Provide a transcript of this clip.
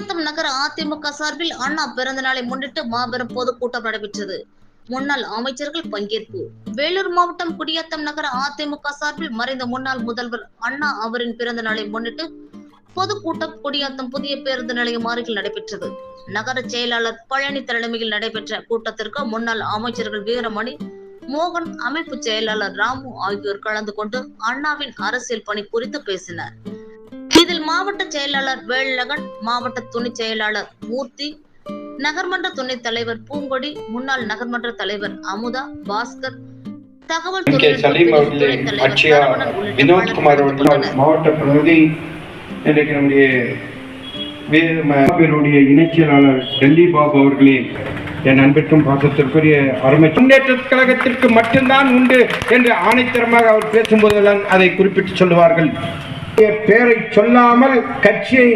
குடியாத்தம் நகர அதிமுக சார்பில் அண்ணா பிறந்த நாளை முன்னிட்டு மாபெரும் பொதுக்கூட்டம் நடைபெற்றது. முன்னாள் அமைச்சர்கள் பங்கேற்பு. வேலூர் மாவட்டம் குடியாத்தம் நகர அதிமுக சார்பில் மறைந்த முன்னாள் முதல்வர் அண்ணா அவரின் பிறந்த நாளை முன்னிட்டு பொதுக்கூட்டம் குடியாத்தம் புதிய பேருந்து நிலையம் அருகில் நடைபெற்றது. நகர செயலாளர் பழனி தலைமையில் நடைபெற்ற கூட்டத்திற்கு முன்னாள் அமைச்சர்கள் வீரமணி மோகன் அமைப்பு செயலாளர் ராமு ஆகியோர் கலந்து கொண்டு அண்ணாவின் அரசியல் பணி குறித்து பேசினர். மாவட்ட செயலாளர் வேலழகன் மாவட்ட துணை செயலாளர் மூர்த்தி நகர்மன்ற துணைத் தலைவர் பூங்கொடி முன்னாள் நகர்மன்ற தலைவர் அமுதா பாஸ்கர் தகவல் வினோத்குமார் அவர்கள். மாவட்ட இன்றைக்கு நம்முடைய பேருடைய இணைச் செயலாளர் டெல்லி பாபு அவர்களே என் அன்பிற்கும் பாசத்திற்குரிய அருமை முன்னேற்ற கழகத்திற்கு மட்டும்தான் உண்டு என்று ஆணைத்தரமாக அவர் பேசும்போதெல்லாம் அதை குறிப்பிட்டு சொல்லுவார்கள் பெயரை சொல்லாமல் கட்சியை